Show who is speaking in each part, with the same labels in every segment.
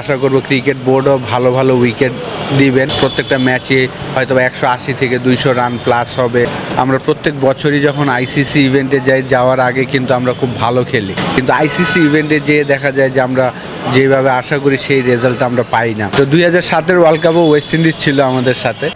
Speaker 1: আশা করব ক্রিকেট বোর্ডও ভালো ভালো উইকেট দিবেন। প্রত্যেকটা ম্যাচে হয়তো একশো আশি থেকে দুইশো রান প্লাস হবে। আমরা প্রত্যেক বছরই যখন আইসিসি ইভেন্টে যাই, যাওয়ার আগে কিন্তু আমরা খুব ভালো খেলি। কিন্তু আইসিসি ইভেন্টে যেয়ে দেখা যায় যে আমরা যেভাবে আশা করি সেই রেজাল্ট আমরা পাই না। তো দুই হাজার সাতের ওয়ার্ল্ড কাপও ওয়েস্ট ইন্ডিজ ছিল আমাদের সাথে।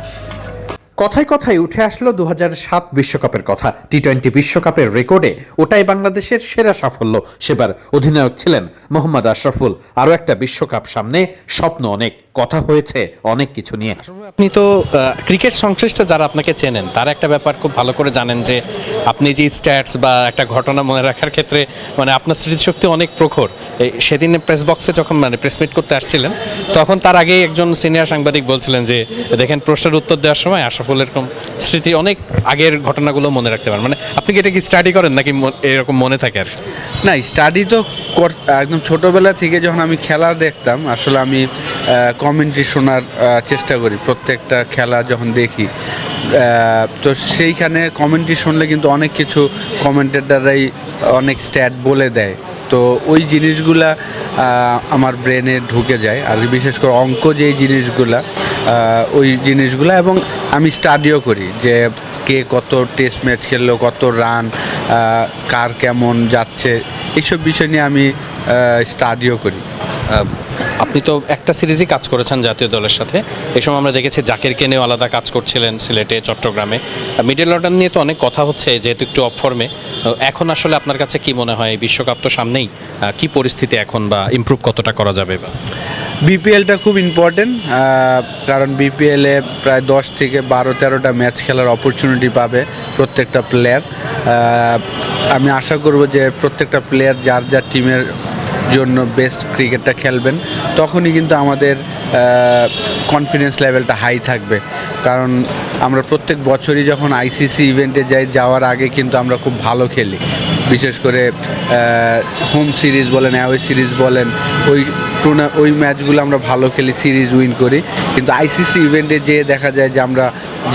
Speaker 2: কথায় কথায় উঠে আসলো দু সাত বিশ্বকাপের কথা। টি টোয়েন্টি বিশ্বকাপের রেকর্ডে ওটাই বাংলাদেশের সেরা সাফল্য। সেবার অধিনায়ক ছিলেন মোহাম্মদ আশরাফুল। আরও একটা বিশ্বকাপ সামনে, স্বপ্ন অনেক, কথা হয়েছে অনেক কিছু নিয়ে।
Speaker 3: আপনি তো ক্রিকেট সংশ্লিষ্ট যারা আপনাকে চেনেন, তার একটা ব্যাপার খুব ভালো করে জানেন যে আপনি যে স্ট্যাটস বা একটা ঘটনা মনে রাখার ক্ষেত্রে মানে আপনার স্মৃতিশক্তি অনেক প্রখর। সেদিন প্রেস বক্সে যখন মানে প্রেস মিট করতে আসছিলেন, তখন তার আগেই একজন সিনিয়র সাংবাদিক বলছিলেন যে, দেখেন প্রশ্নের উত্তর দেওয়ার সময় আশরাফুল এরকম স্মৃতি অনেক আগের ঘটনাগুলো মনে রাখতে পারেন। মানে আপনি কি এটা কি স্টাডি করেন নাকি এরকম মনে থাকে আর?
Speaker 1: না স্টাডি তো একদম ছোটোবেলা থেকে যখন আমি খেলা দেখতাম, আসলে আমি কমেন্ট্রি শোনার চেষ্টা করি। প্রত্যেকটা খেলা যখন দেখি তো সেইখানে কমেন্ট্রি শুনলে কিন্তু অনেক কিছু কমেন্টেটাররাই অনেক স্ট্যাট বলে দেয়। তো ওই জিনিসগুলা আমার ব্রেনে ঢুকে যায়। আর বিশেষ করে অঙ্ক যেই জিনিসগুলা ওই জিনিসগুলা এবং আমি স্টাডিও করি যে কে কত টেস্ট ম্যাচ খেললো, কত রান কার কেমন যাচ্ছে, এইসব বিষয় নিয়ে আমি স্টাডিও করি।
Speaker 3: আপনি তো একটা সিরিজই কাজ করেছেন জাতীয় দলের সাথে। এই সময় আমরা দেখেছি জাকিরকে নিয়েও আলাদা কাজ করছিলেন সিলেটে, চট্টগ্রামে। মিডল অর্ডার নিয়ে তো অনেক কথা হচ্ছে, যেহেতু একটু অফ ফর্মে এখন আসলে আপনার কাছে কি মনে হয়? বিশ্বকাপ তো সামনেই। কি পরিস্থিতি এখন বা ইমপ্রুভ কতটা করা যাবে বা?
Speaker 1: বিপিএলটা খুব ইম্পর্টেন্ট কারণ বিপিএলে প্রায় দশ থেকে বারো, তেরোটা ম্যাচ খেলার অপরচুনিটি পাবে প্রত্যেকটা প্লেয়ার আমি আশা করব যে প্রত্যেকটা প্লেয়ার যার যার টিমের জন্য বেস্ট ক্রিকেটটা খেলবেন, তখনই কিন্তু আমাদের কনফিডেন্স লেভেলটা হাই থাকবে। কারণ আমরা প্রত্যেক বছরই যখন আইসিসি ইভেন্টে যাই, যাওয়ার আগে কিন্তু আমরা খুব ভালো খেলি। বিশেষ করে হোম সিরিজ বলেন অ্যাওয়ে সিরিজ বলেন, ওই টুর্না, ওই ম্যাচগুলো আমরা ভালো খেলি, সিরিজ উইন করি। কিন্তু আইসিসি ইভেন্টে যেয়ে দেখা যায় যে আমরা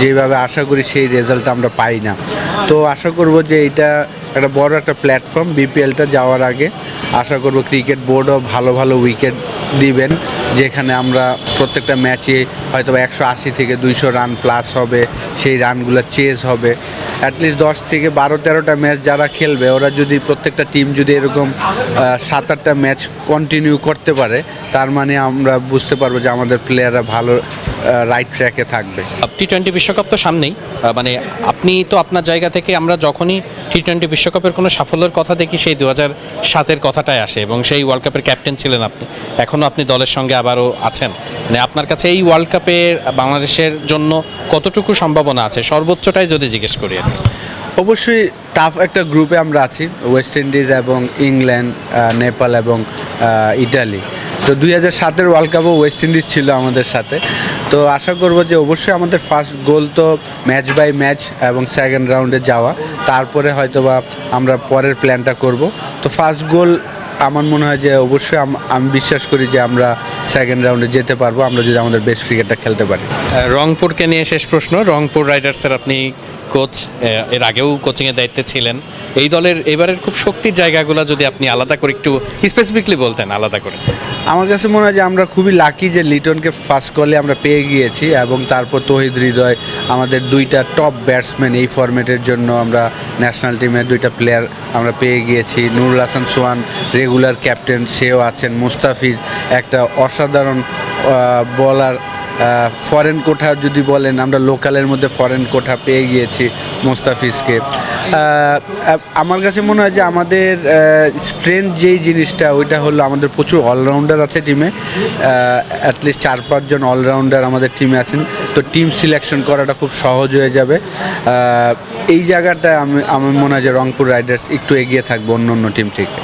Speaker 1: যেভাবে আশা করি সেই রেজাল্ট আমরা পাই না। তো আশা করব যে এটা একটা বড় একটা প্ল্যাটফর্ম বিপিএলটা যাওয়ার আগে আশা করব ক্রিকেট বোর্ডও ভালো ভালো উইকেট দিবেন, যেখানে আমরা প্রত্যেকটা ম্যাচে হয়তো একশো আশি থেকে দুইশো রান প্লাস হবে, সেই রানগুলো চেজ হবে। অ্যাটলিস্ট দশ থেকে বারো, তেরোটা ম্যাচ যারা খেলবে, ওরা যদি প্রত্যেকটা টিম যদি এরকম সাত আটটা ম্যাচ কন্টিনিউ করতে পারে, তার মানে আমরা বুঝতে পারব যে আমাদের প্লেয়াররা ভালো রাইট ট্র্যাকে থাকবে।
Speaker 3: টি টোয়েন্টি বিশ্বকাপ তো সামনেই মানে আপনি তো আপনার জায়গা থেকে আমরা যখনই টি টোয়েন্টি বিশ্বকাপের কোনো সাফল্যের কথা দেখি, সেই দু হাজার সাতের কথাটাই আসে এবং সেই ওয়ার্ল্ড কাপের ক্যাপ্টেন ছিলেন আপনি। এখনও আপনি দলের সঙ্গে আবারও আছেন। মানে আপনার কাছে এই ওয়ার্ল্ড কাপের বাংলাদেশের জন্য কতটুকু সম্ভাবনা আছে? সর্বোচ্চটাই যদি জিজ্ঞেস করি কি।
Speaker 1: অবশ্যই টাফ একটা গ্রুপে আমরা আছি ওয়েস্ট ইন্ডিজ এবং ইংল্যান্ড নেপাল এবং ইটালি তো দুই হাজার সাতের ওয়ার্ল্ড কাপও ওয়েস্ট ইন্ডিজ ছিল আমাদের সাথে। তো আশা করব যে অবশ্যই আমাদের ফার্স্ট গোল তো ম্যাচ বাই ম্যাচ এবং সেকেন্ড রাউন্ডে যাওয়া। তারপরে হয়তোবা আমরা পরের প্ল্যানটা করব। তো ফার্স্ট গোল আমার মনে হয় যে অবশ্যই আমি বিশ্বাস করি যে আমরা সেকেন্ড রাউন্ডে যেতে পারব। আমরা যদি আমাদের বেস্ট ক্রিকেটটা খেলতে পারি।
Speaker 3: রংপুরকে নিয়ে শেষ প্রশ্ন। রংপুর রাইডার্সের আপনি কোচ এর আগেও কোচিংয়ের দায়িত্বে ছিলেন। এই দলের এবারের খুব শক্তির জায়গাগুলো যদি আপনি আলাদা করে একটু স্পেসিফিকলি বলতেন, আলাদা করে।
Speaker 1: আমার কাছে মনে হয় যে আমরা খুবই লাকি যে লিটনকে ফার্স্ট কলে আমরা পেয়ে গিয়েছি এবং তারপর তহিদ হৃদয় আমাদের দুইটা টপ ব্যাটসম্যান এই ফরম্যাটের জন্য আমরা ন্যাশনাল টিমের দুইটা প্লেয়ার আমরা পেয়ে গিয়েছি। নুরুল হাসান সোহান রেগুলার ক্যাপ্টেন সেও আছেন। মুস্তাফিজ, একটা অসাধারণ বলার ফরেন কোঠা যদি বলেন, আমরা লোকালের মধ্যে ফরেন কোঠা পেয়ে গিয়েছি মোস্তাফিজকে। আমার কাছে মনে হয় যে আমাদের স্ট্রেংথ যেই জিনিসটা, ওইটা হলো আমাদের প্রচুর অলরাউন্ডার আছে টিমে অ্যাটলিস্ট চার পাঁচজন অলরাউন্ডার আমাদের টিমে আছেন। তো টিম সিলেকশন করাটা খুব সহজ হয়ে যাবে। এই জায়গাটা আমি, আমার মনে হয় যে রংপুর রাইডার্স একটু এগিয়ে থাকবে অন্য অন্য টিম থেকে।